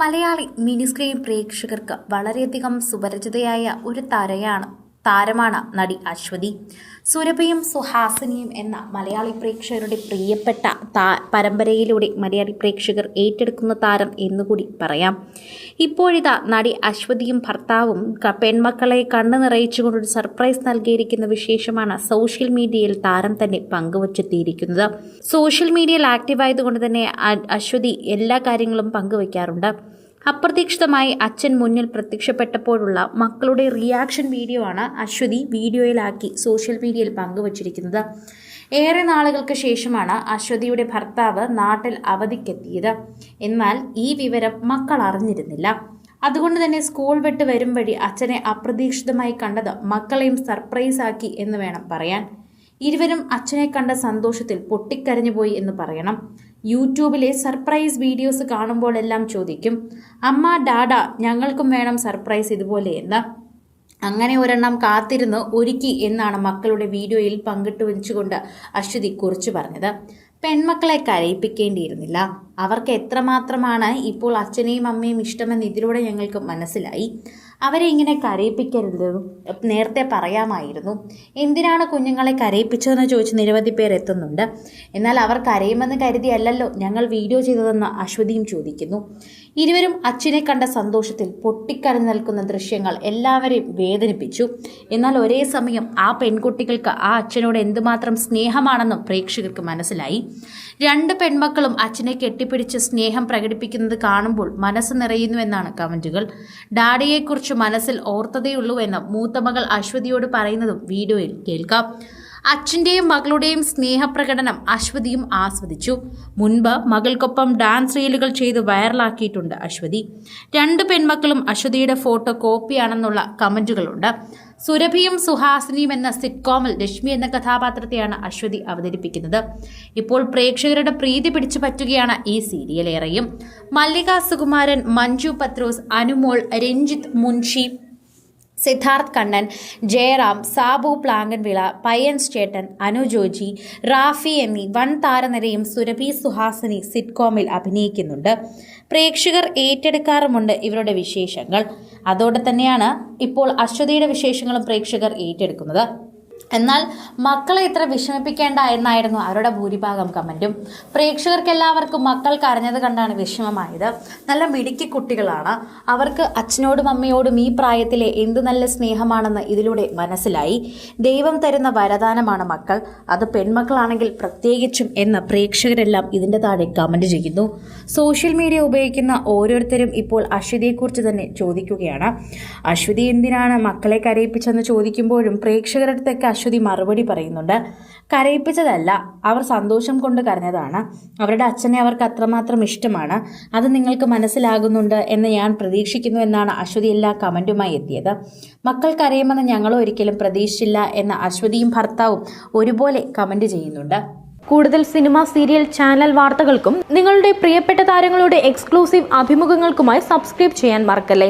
Malayali mini screen പ്രേക്ഷകർക്ക് വളരെയധികം സുപരിചിതയായ ഒരു താരയാണ് താരമാണ് നടി അശ്വതി. സുരഭയും സുഹാസിനിയും എന്ന മലയാളി പ്രേക്ഷകരുടെ പ്രിയപ്പെട്ട താ പരമ്പരയിലൂടെ മലയാളി പ്രേക്ഷകർ ഏറ്റെടുക്കുന്ന താരം എന്നുകൂടി പറയാം. ഇപ്പോഴിതാ നടി അശ്വതിയും ഭർത്താവും പെൺമക്കളെ കണ്ണു നിറയിച്ചുകൊണ്ടൊരു സർപ്രൈസ് നൽകിയിരിക്കുന്ന വിശേഷമാണ് സോഷ്യൽ മീഡിയയിൽ താരം തന്നെ പങ്കുവച്ചെത്തിയിരിക്കുന്നത്. സോഷ്യൽ മീഡിയയിൽ ആക്റ്റീവ് ആയതുകൊണ്ട് തന്നെ അശ്വതി എല്ലാ കാര്യങ്ങളും പങ്കുവയ്ക്കാറുണ്ട്. അപ്രതീക്ഷിതമായി അച്ഛൻ മുന്നിൽ പ്രത്യക്ഷപ്പെട്ടപ്പോഴുള്ള മക്കളുടെ റിയാക്ഷൻ വീഡിയോ ആണ് അശ്വതി വീഡിയോയിലാക്കി സോഷ്യൽ മീഡിയയിൽ പങ്കുവച്ചിരിക്കുന്നത്. ഏറെ നാളുകൾക്ക് ശേഷമാണ് അശ്വതിയുടെ ഭർത്താവ് നാട്ടിൽ അവധിക്കെത്തിയത്. എന്നാൽ ഈ വിവരം മക്കൾ അറിഞ്ഞിരുന്നില്ല. അതുകൊണ്ട് തന്നെ സ്കൂൾ വിട്ട് വരും വഴി അച്ഛനെ അപ്രതീക്ഷിതമായി കണ്ടത് മക്കളെയും സർപ്രൈസ് ആക്കി എന്ന് വേണം പറയാൻ. ഇരുവരും അച്ഛനെ കണ്ട സന്തോഷത്തിൽ പൊട്ടിക്കരഞ്ഞുപോയി എന്ന് പറയണം. യൂട്യൂബിലെ സർപ്രൈസ് വീഡിയോസ് കാണുമ്പോഴെല്ലാം ചോദിക്കും അമ്മ ഡാഡ ഞങ്ങൾക്കും വേണം സർപ്രൈസ് ഇതുപോലെ എന്ന്. അങ്ങനെ ഒരെണ്ണം കാത്തിരുന്ന് ഒരുക്കി എന്നാണ് മക്കളുടെ വീഡിയോയിൽ പങ്കിട്ട് വെച്ചുകൊണ്ട് അശ്വതി കുറിച്ചു പറഞ്ഞത്. പെൺമക്കളെ കരയിപ്പിക്കേണ്ടിയിരുന്നില്ല. അവർക്ക് എത്രമാത്രമാണ് ഇപ്പോൾ അച്ഛനെയും അമ്മയും ഇഷ്ടമെന്ന് ഇതിലൂടെ ഞങ്ങൾക്ക് മനസ്സിലായി. അവരെ ഇങ്ങനെ കരയിപ്പിക്കരുത്. നേരത്തെ പറയാമായിരുന്നു എന്തിനാണ് കുഞ്ഞുങ്ങളെ കരയിപ്പിച്ചതെന്ന് ചോദിച്ച് നിരവധി പേർ എത്തുന്നുണ്ട്. എന്നാൽ അവർ കരയുമെന്ന് കരുതിയല്ലല്ലോ ഞങ്ങൾ വീഡിയോ ചെയ്തതെന്ന് അശ്വതിയും ചോദിക്കുന്നു. ഇരുവരും അച്ഛനെ കണ്ട സന്തോഷത്തിൽ പൊട്ടിക്കരഞ്ഞു നിൽക്കുന്ന ദൃശ്യങ്ങൾ എല്ലാവരെയും വേദനിപ്പിച്ചു. എന്നാൽ ഒരേ സമയം ആ പെൺകുട്ടികൾക്ക് ആ അച്ഛനോട് എന്തുമാത്രം സ്നേഹമാണെന്നും പ്രേക്ഷകർക്ക് മനസ്സിലായി. രണ്ട് പെൺമക്കളും അച്ഛനെ കെട്ടിപ്പിടിച്ച് സ്നേഹം പ്രകടിപ്പിക്കുന്നത് കാണുമ്പോൾ മനസ്സ് നിറയുന്നുവെന്നാണ് കമന്റുകൾ. ഡാഡിയെക്കുറിച്ച് മനസ്സിൽ ഓർത്തതേയുള്ളൂ എന്ന് മൂത്തമകൾ അശ്വതിയോട് പറയുന്നതും വീഡിയോയിൽ കേൾക്കാം. അച്ഛന്റെയും മകളുടെയും സ്നേഹപ്രകടനം അശ്വതിയും ആസ്വദിച്ചു. മുൻപ് മകൾക്കൊപ്പം ഡാൻസ് റീലുകൾ ചെയ്ത് വൈറലാക്കിയിട്ടുണ്ട് അശ്വതി. രണ്ട് പെൺമക്കളും അശ്വതിയുടെ ഫോട്ടോ കോപ്പിയാണെന്നുള്ള കമന്റുകളുണ്ട്. സുരഭിയും സുഹാസിനിയും എന്ന സിറ്റ്കോമിൽ രശ്മി എന്ന കഥാപാത്രത്തെയാണ് അശ്വതി അവതരിപ്പിക്കുന്നത്. ഇപ്പോൾ പ്രേക്ഷകരുടെ പ്രീതി പിടിച്ചു പറ്റുകയാണ് ഈ സീരിയലേറെയും. മല്ലിക സുകുമാരൻ മഞ്ജു പത്രോസ് അനുമോൾ രഞ്ജിത്ത് മുൻഷി സിദ്ധാർത്ഥ് കണ്ണൻ ജയറാം സാബു പ്ലാങ്കൻവിള പയ്യൻസ് ചേട്ടൻ അനു ജോജി റാഫി എന്നീ വൻ താരനിരയും സുരഭി സുഹാസിനി സിറ്റ്കോമിൽ അഭിനയിക്കുന്നുണ്ട്. പ്രേക്ഷകർ ഏറ്റെടുക്കാറുമുണ്ട് ഇവരുടെ വിശേഷങ്ങൾ. അതോടെ തന്നെയാണ് ഇപ്പോൾ അശ്വതിയുടെ വിശേഷങ്ങളും പ്രേക്ഷകർ ഏറ്റെടുക്കുന്നത്. എന്നാൽ മക്കളെ ഇത്ര വിഷമിപ്പിക്കേണ്ട എന്നായിരുന്നു അവരുടെ ഭൂരിഭാഗം കമന്റും പ്രേക്ഷകർക്ക് എല്ലാവർക്കും മക്കൾ കരഞ്ഞത് കണ്ടാണ് വിഷമമായത്. നല്ല മിടുക്കി കുട്ടികളാണ്. അവർക്ക് അച്ഛനോടും അമ്മയോടും ഈ പ്രായത്തിലെ എന്ത് നല്ല സ്നേഹമാണെന്ന് ഇതിലൂടെ മനസ്സിലായി. ദൈവം തരുന്ന വരദാനമാണ് മക്കൾ. അത് പെൺമക്കളാണെങ്കിൽ പ്രത്യേകിച്ചും എന്ന് പ്രേക്ഷകരെല്ലാം ഇതിന്റെ താഴെ കമന്റ് ചെയ്യുന്നു. സോഷ്യൽ മീഡിയ ഉപയോഗിക്കുന്ന ഓരോരുത്തരും ഇപ്പോൾ അശ്വതിയെക്കുറിച്ച് തന്നെ ചോദിക്കുകയാണ്. അശ്വതി എന്തിനാണ് മക്കളെ കരയിപ്പിച്ചെന്ന് ചോദിക്കുമ്പോഴും പ്രേക്ഷകരുടെ അടുത്തൊക്കെ അശ്വതി മറുപടി പറയുന്നുണ്ട് കരയിപ്പിച്ചതല്ല അവർ സന്തോഷം കൊണ്ട് കരഞ്ഞതാണ്. അവരുടെ അച്ഛനെ അവർക്ക് അത്രമാത്രം ഇഷ്ടമാണ്. അത് നിങ്ങൾക്ക് മനസ്സിലാകുന്നുണ്ട് എന്ന് ഞാൻ പ്രതീക്ഷിക്കുന്നു എന്നാണ് അശ്വതി എല്ലാ കമന്റുമായി എത്തിയത്. മക്കൾ കരയുമെന്ന് ഞങ്ങൾ ഒരിക്കലും പ്രതീക്ഷിച്ചില്ല എന്ന അശ്വതിയും ഭർത്താവും ഒരുപോലെ കമന്റ് ചെയ്യുന്നുണ്ട്. കൂടുതൽ സിനിമ സീരിയൽ ചാനൽ വാർത്തകൾക്കും നിങ്ങളുടെ പ്രിയപ്പെട്ട താരങ്ങളുടെ എക്സ്ക്ലൂസീവ് അഭിമുഖങ്ങൾക്കുമായി സബ്സ്ക്രൈബ് ചെയ്യാൻ മറക്കല്ലേ?